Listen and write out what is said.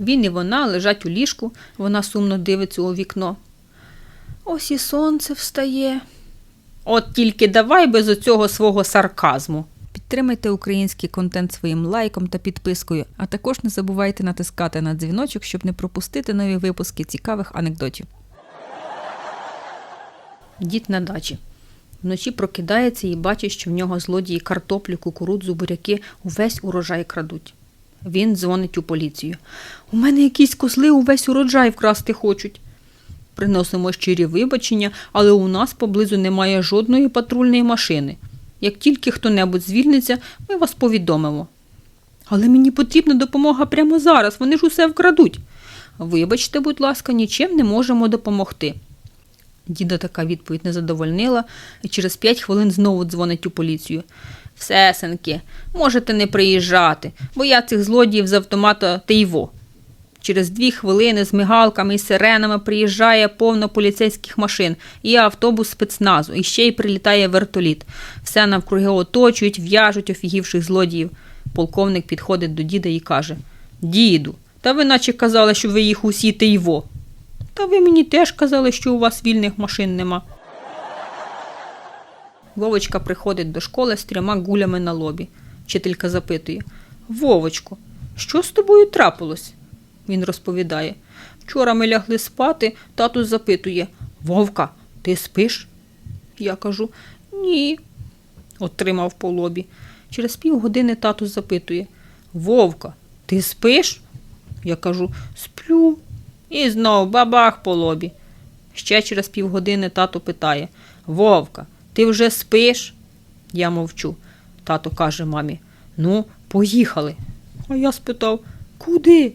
Він і вона лежать у ліжку, вона сумно дивиться у вікно. Ось і сонце встає. От тільки давай без оцього свого сарказму. Підтримайте український контент своїм лайком та підпискою, а також не забувайте натискати на дзвіночок, щоб не пропустити нові випуски цікавих анекдотів. Дід на дачі. Вночі прокидається і бачить, що в нього злодії картоплю, кукурудзу, буряки увесь урожай крадуть. Він дзвонить у поліцію. У мене якісь козли увесь урожай вкрасти хочуть. Приносимо щирі вибачення, але у нас поблизу немає жодної патрульної машини. Як тільки хто-небудь звільниться, ми вас повідомимо. Але мені потрібна допомога прямо зараз, вони ж усе вкрадуть. Вибачте, будь ласка, нічим не можемо допомогти. Діда така відповідь не задовольнила, і через п'ять хвилин знову дзвонить у поліцію. Все, синки, можете не приїжджати, бо я цих злодіїв з автомата Тейво. Через дві хвилини з мигалками і сиренами приїжджає повно поліцейських машин, і автобус спецназу, і ще й прилітає вертоліт. Все навкруги оточують, в'яжуть офігівших злодіїв. Полковник підходить до діда і каже: Діду, та ви наче казали, що ви їх усі Тейво. Та ви мені теж казали, що у вас вільних машин нема. Вовочка приходить до школи з трьома гулями на лобі. Вчителька запитує: Вовочко, що з тобою трапилось? Він розповідає. Вчора ми лягли спати, тату запитує: Вовка, ти спиш? Я кажу ні. Отримав по лобі. Через півгодини тату запитує: Вовка, ти спиш? Я кажу сплю. І знов бабах по лобі. Ще через півгодини тато питає: Вовка, ти вже спиш? Я мовчу. Тато каже мамі: Ну, поїхали. А я спитав, куди?